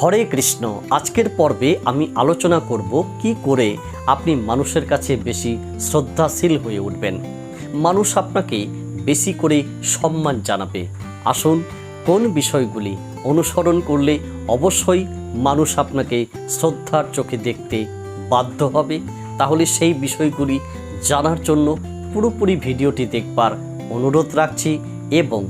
হরে কৃষ্ণ, আজকের পর্বে আমি আলোচনা করব কি করে আপনি মানুষের কাছে বেশি শ্রদ্ধাশীল হয়ে উঠবেন। মানুষ আপনাকে বেশি করে সম্মান জানাবে। আসুন, কোন বিষয়গুলি অনুসরণ করলে অবশ্যই মানুষ আপনাকে শ্রদ্ধার চোখে দেখতে বাধ্য হবে, তাহলে সেই বিষয়গুলি জানার জন্য পুরোপুরি ভিডিওটি দেখবার অনুরোধ রাখছি এবং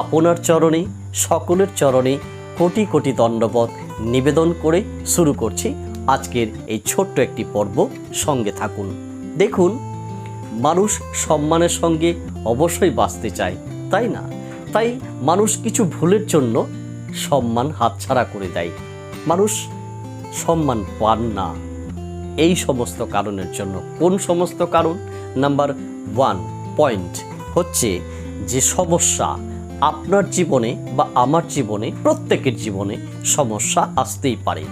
আপনার চরণে, সকলের চরণে কোটি কোটি দণ্ডবত নিবেদন করে শুরু করছি আজকের এই ছোট্ট একটি পর্ব। সঙ্গে থাকুন। দেখুন, মানুষ সম্মানের সঙ্গে অবশ্যই বাঁচতে চায়, তাই না? তাই মানুষ কিছু ভুলের জন্য সম্মান হাতছাড়া করে দেয়। মানুষ সম্মান পান না। এই সমস্ত কারণের জন্য। কোন সমস্ত কারণ? নাম্বার ওয়ান পয়েন্ট হচ্ছে যে সমস্যা আপনার জীবনে বা আমার জীবনে, প্রত্যেকের জীবনে সমস্যা আসতেই পারে।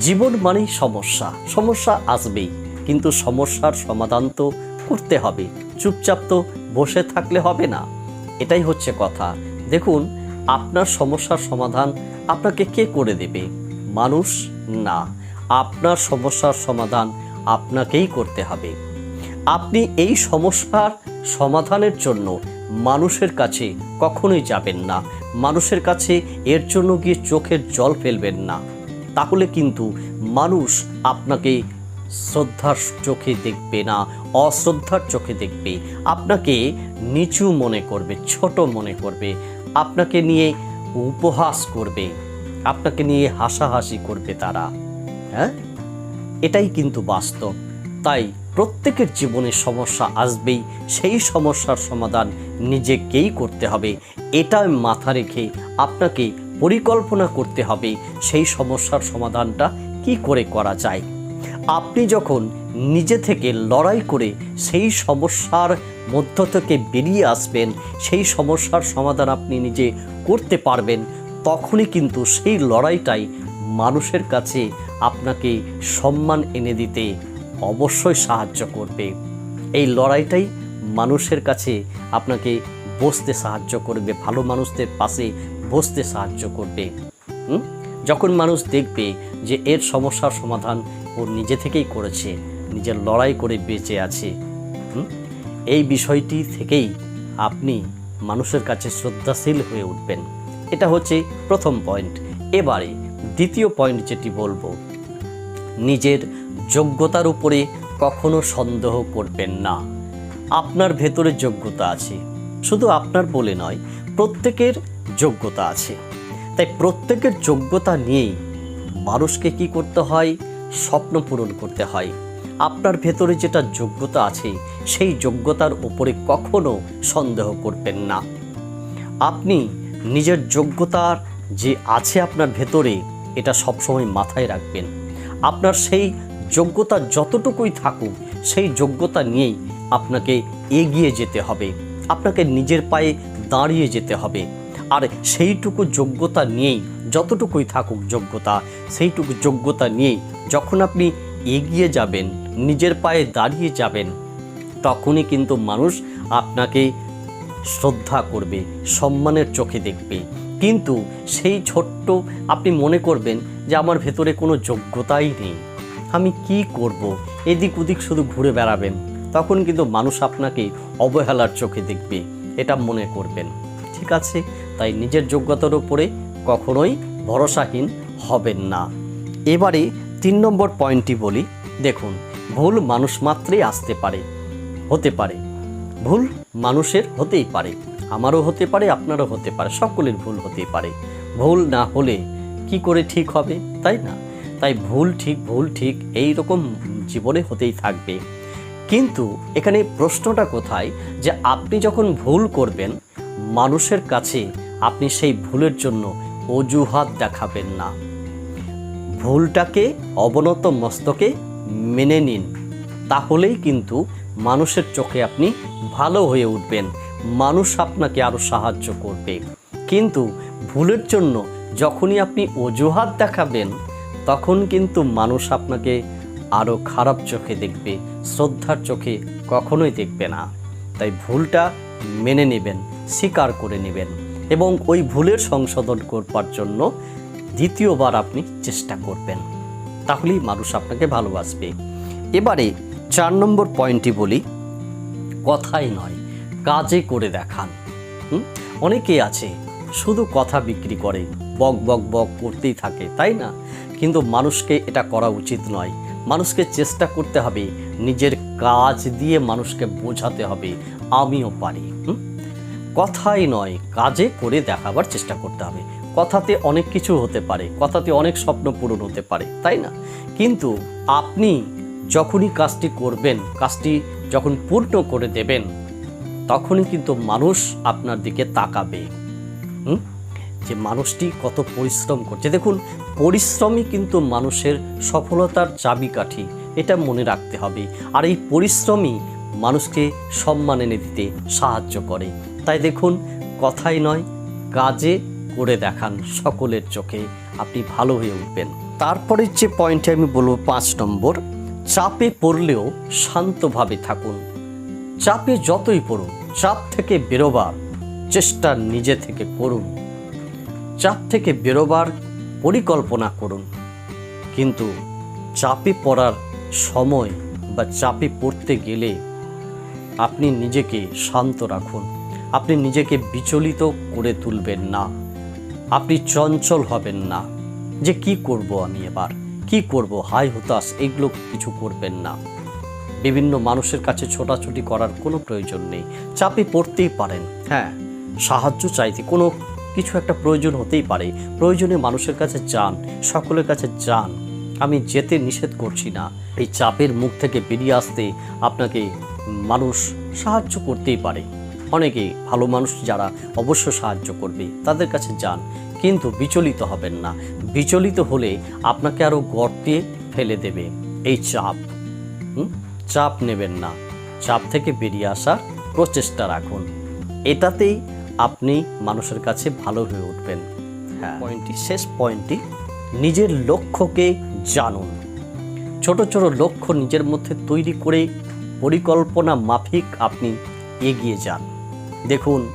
জীবন মানেই সমস্যা। সমস্যা আসবেই, কিন্তু সমস্যার সমাধান তো করতে হবে। চুপচাপ তো বসে থাকলে হবে না। এটাই হচ্ছে কথা। দেখুন, আপনার সমস্যার সমাধান আপনাকে কে করে দেবে? মানুষ না। আপনার সমস্যার সমাধান আপনাকেই করতে হবে। আপনি এই সমস্যার সমাধানের জন্য মানুষের কাছে কখনোই যাবেন না। মানুষের কাছে এর জন্য গিয়ে চোখের জল ফেলবেন না। তাহলে কিন্তু মানুষ আপনাকে শ্রদ্ধার চোখে দেখবে না, অশ্রদ্ধার চোখে দেখবে। আপনাকে নিচু মনে করবে, ছোট মনে করবে। আপনাকে নিয়ে উপহাস করবে। আপনাকে নিয়ে হাসাহাসি করবে তারা। হ্যাঁ? এটাই কিন্তু বাস্তব। তাই প্রত্যেকের জীবনে সমস্যা আসবেই। সেই সমস্যার সমাধান নিজেকেই করতে হবে। এটা মাথা রেখে আপনাকে পরিকল্পনা করতে হবে সেই সমস্যার সমাধানটা কি করে করা যায়। আপনি যখন নিজে থেকে লড়াই করে সেই সমস্যার মধ্য থেকে বেরিয়ে আসবেন, সেই সমস্যার সমাধান আপনি নিজে করতে পারবেন, তখনই কিন্তু সেই লড়াইটাই মানুষের কাছে আপনাকে সম্মান এনে দিতে অবশ্যই সাহায্য করবে। এই লড়াইটাই মানুষের কাছে আপনাকে বসতে সাহায্য করবে, ভালো মানুষদের পাশে বসতে সাহায্য করবে? যখন মানুষ দেখবে যে এর সমস্যার সমাধান ও নিজে থেকেই করেছে, নিজের লড়াই করে বেঁচে আছে? এই বিষয়টি থেকেই আপনি মানুষের কাছে শ্রদ্ধাশীল হয়ে উঠবেন এটা হচ্ছে প্রথম পয়েন্ট এবারে দ্বিতীয় পয়েন্ট যেটি বলব, নিজের যোগ্যতার উপরে কখনো সন্দেহ করবেন না আপনার ভেতরে যোগ্যতা আছে। শুধু আপনার বলে নয়, প্রত্যেকের যোগ্যতা আছে। তাই প্রত্যেকের যোগ্যতা নিয়েই মানুষকে কি করতে হয়? স্বপ্ন পূরণ করতে হয়। আপনার ভেতরে যেটা যোগ্যতা আছে, সেই যোগ্যতার উপরে কখনো সন্দেহ করবেন না। আপনি নিজের যোগ্যতার যে আছে আপনার ভেতরে, এটা সবসময় মাথায় রাখবেন। আপনার সেই যোগ্যতা যতটুকুই থাকুক, সেই যোগ্যতা নিয়েই আপনাকে এগিয়ে যেতে হবে, আপনাকে নিজের পায়ে দাঁড়িয়ে যেতে হবে। আর সেইটুকু যোগ্যতা নিয়েই, যতটুকুই থাকুক যোগ্যতা, সেইটুকু যোগ্যতা নিয়েই যখন আপনি এগিয়ে যাবেন, নিজের পায়ে দাঁড়িয়ে যাবেন, তখনই কিন্তু মানুষ আপনাকে শ্রদ্ধা করবে, সম্মানের চোখে দেখবে। কিন্তু সেই ছোট্ট আপনি মনে করবেন যে আমার ভেতরে কোনো যোগ্যতাই নেই। আমি কি করব? এদিক ওদিক শুধু ঘুরে বেড়াবেন। তখন কিন্তু মানুষ আপনাকে অবহেলার চোখে দেখবে, এটা মনে করবেন। ঠিক আছে? তাই নিজের যোগ্যতার উপরে কখনোই ভরসাহীন হবেন না। এবারে তিন নম্বর পয়েন্টটি বলি। দেখুন, ভুল মানুষ মাত্রই আসতে পারে। হতে পারে। ভুল মানুষের হতেই পারে। আমারও হতে পারে, আপনারও হতে পারে। সকলের ভুল হতেই পারে। ভুল না হলে কি করে ঠিক হবে, তাই না? তাই ভুল ঠিক ভুল ঠিক এই রকম জীবনে হতেই থাকবে। কিন্তু এখানে প্রশ্নটা কোথায় যে আপনি যখন ভুল করবেন, মানুষের কাছে আপনি সেই ভুলের জন্য অজুহাত দেখাবেন না। ভুলটাকে, অবনত মস্তকে মেনে নিন। তাহলেই কিন্তু মানুষের চোখে আপনি ভালো হয়ে উঠবেন। মানুষ আপনাকে আরও সাহায্য করবে। কিন্তু ভুলের জন্য যখনই আপনি অজুহাত দেখাবেন, তখন কিন্তু মানুষ আপনাকে আরও খারাপ চোখে দেখবে, শ্রদ্ধার চোখে কখনোই দেখবে না। তাই ভুলটা মেনে নেবেন, স্বীকার করে নেবেন এবং ওই ভুলের সংশোধন করবার জন্য দ্বিতীয়বার আপনি চেষ্টা করবেন। তাহলেই মানুষ আপনাকে ভালোবাসবে। এবারে চার নম্বর পয়েন্টটি বলি, কথাই নয়, কাজে করে দেখান। হুম? অনেকেই আছে, শুধু কথা বিক্রি করে, বক বক বক করতেই থাকে, তাই না? কিন্তু মানুষকে এটা করা উচিত নয়। মানুষকে চেষ্টা করতে হবে, নিজের কাজ দিয়ে মানুষকে বোঝাতে হবে আমিও পারি? কথাই নয়, কাজে করে দেখাবার চেষ্টা করতে হবে কথাতে অনেক কিছু হতে পারে, কথাতে অনেক স্বপ্ন পূরণ হতে পারে, তাই না কিন্তু আপনি যখনই কাজটি করবেন, কাজটি যখন পূর্ণ করে দেবেন, তখনই কিন্তু মানুষ আপনার দিকে তাকাবে, হুম? যে মানুষটি কত পরিশ্রম করছে। দেখুন, পরিশ্রমই কিন্তু মানুষের সফলতার চাবিকাঠি, এটা মনে রাখতে হবে। আর এই পরিশ্রমই মানুষকে সম্মান এনে দিতে সাহায্য করে। তাই দেখুন, কথাই নয়, কাজে করে দেখান সকলের চোখে, আপনি ভালো হয়ে উঠবেন। তারপরে যে পয়েন্টে আমি বলব পাঁচ নম্বর, চাপে পড়লেও শান্তভাবে থাকুন। চাপে যতই পড়ুন, চাপ থেকে বেরোবার চেষ্টা নিজে থেকে করুন। চাপ থেকে বেরোবার পরিকল্পনা করুন। কিন্তু চাপে পড়ার সময় বা চাপে পড়তে গেলে আপনি নিজেকে শান্ত রাখুন। আপনি নিজেকে বিচলিত করে তুলবেন না। আপনি চঞ্চল হবেন না। যে কি করব আমি এবার? কি করব? হাই হতাশ এগুলো কিছু করবেন না। বিভিন্ন মানুষের কাছে ছোটাছুটি করার কোনো প্রয়োজন নেই। চাপে পড়তেই পারেন। হ্যাঁ। সাহায্য চাইতে কোনো কিছু একটা প্রয়োজন হতেই পারে। প্রয়োজনে মানুষের কাছে যান, সকলের কাছে যান। আমি যেতে নিষেধ করছি না। এই চাপের মুখ থেকে বেরিয়ে আসতে আপনাকে মানুষ সাহায্য করতেই পারে। অনেকে ভালো মানুষ যারা অবশ্য সাহায্য করবে, তাদের কাছে যান, কিন্তু বিচলিত হবেন না। বিচলিত হলে আপনাকে আরও গর্তে ফেলে দেবে এই চাপ? চাপ নেবেন না। চাপ থেকে বেরিয়ে আসার প্রচেষ্টা রাখুন। এটাতেই আপনি মানুষের কাছে ভালো হয়ে উঠবেন। হ্যাঁ। পয়েন্টটি, শেষ পয়েন্টটি, নিজের লক্ষ্যকে জানুন। ছোট ছোট লক্ষ্য নিজের মধ্যে তৈরি করে পরিকল্পনা মাফিক আপনি এগিয়ে যান। দেখুন,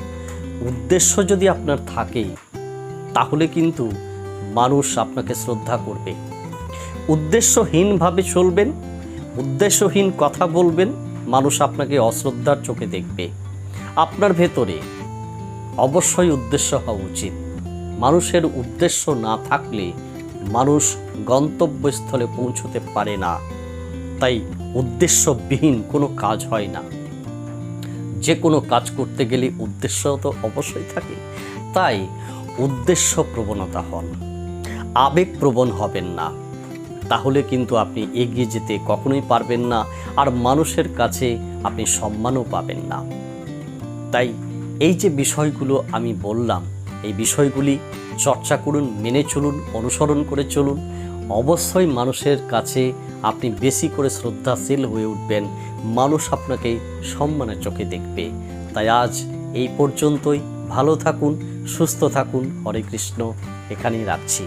উদ্দেশ্য যদি আপনার থাকে, তাহলে কিন্তু মানুষ আপনাকে শ্রদ্ধা করবে। উদ্দেশ্যহীনভাবে চলবেন, উদ্দেশ্যহীন কথা বলবেন, মানুষ আপনাকে অশ্রদ্ধার চোখে দেখবে। আপনার ভেতরে অবশ্যই উদ্দেশ্য হওয়া উচিত। মানুষের উদ্দেশ্য না থাকলে মানুষ গন্তব্যস্থলে পৌঁছতে পারে না। তাই উদ্দেশ্যবিহীন কোনো কাজ হয় না। যে কোনো কাজ করতে গেলে উদ্দেশ্য তো অবশ্যই থাকে। তাই উদ্দেশ্য প্রবণতা হন। আবেগপ্রবণ হবেন না। তাহলে কিন্তু আপনি এগিয়ে যেতে কখনোই পারবেন না। আর মানুষের কাছে আপনি সম্মানও পাবেন না। তাই এই যে বিষয়গুলো আমি বললাম, এই বিষয়গুলি চর্চা করুন, মেনে চলুন, অনুসরণ করে চলুন। অবশ্যই মানুষের কাছে আপনি বেশি করে শ্রদ্ধাশীল হয়ে উঠবেন। মানুষ আপনাকে সম্মানের চোখে দেখবে। তাই আজ এই পর্যন্তই। ভালো থাকুন, সুস্থ থাকুন। হরে কৃষ্ণ। এখানেই রাখছি।